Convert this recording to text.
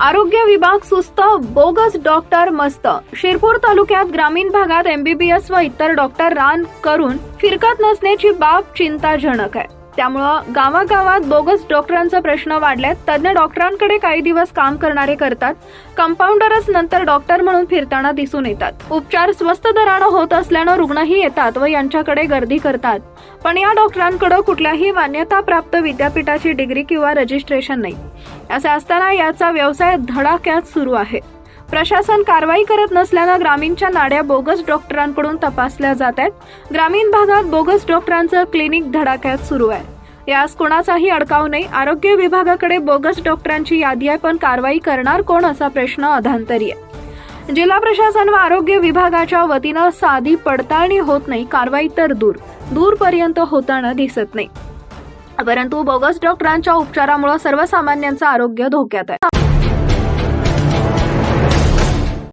आरोग्य विभाग सुस्त बोगस डॉक्टर मस्त. शिरपूर तालुक्यात ग्रामीण भागात एमबीबीएस व इतर डॉक्टर रान करून फिरकत नसण्याची बाब चिंताजनक आहे. त्यामुळं गावागावात बोगस डॉक्टरांचा प्रश्न वाढल्यात. तज्ज्ञ डॉक्टरांकडे काही दिवस काम करणारे करतात. कंपाऊंडरच नंतर डॉक्टर म्हणून फिरताना दिसून येतात. उपचार स्वस्त दरानं होत असल्यानं रुग्णही येतात व यांच्याकडे गर्दी करतात. पण या डॉक्टरांकडे कुठल्याही मान्यताप्राप्त विद्यापीठाची डिग्री किंवा रजिस्ट्रेशन नाही. असे असताना याचा व्यवसाय धडाक्यात सुरू आहे. प्रशासन कारवाई करत नसल्यानं ग्रामीणच्या नाड्या बोगस डॉक्टरांकडून तपासल्या जात आहेत. ग्रामीण भागात बोगस डॉक्टरांचं क्लिनिक धडाक्यात सुरू आहे. यास कोणाचाही अडकाव नाही. आरोग्य विभागाकडे बोगस डॉक्टरांची यादी आहे पण कारवाई करणार कोण असा प्रश्न अधांतरी आहे. जिल्हा प्रशासन व आरोग्य विभागाच्या वतीनं साधी पडताळणी होत नाही. कारवाई तर दूर. दूरपर्यंत होताना दिसत नाही. परंतु बोगस डॉक्टरांच्या उपचारामुळे सर्वसामान्यांचं आरोग्य धोक्यात आहे.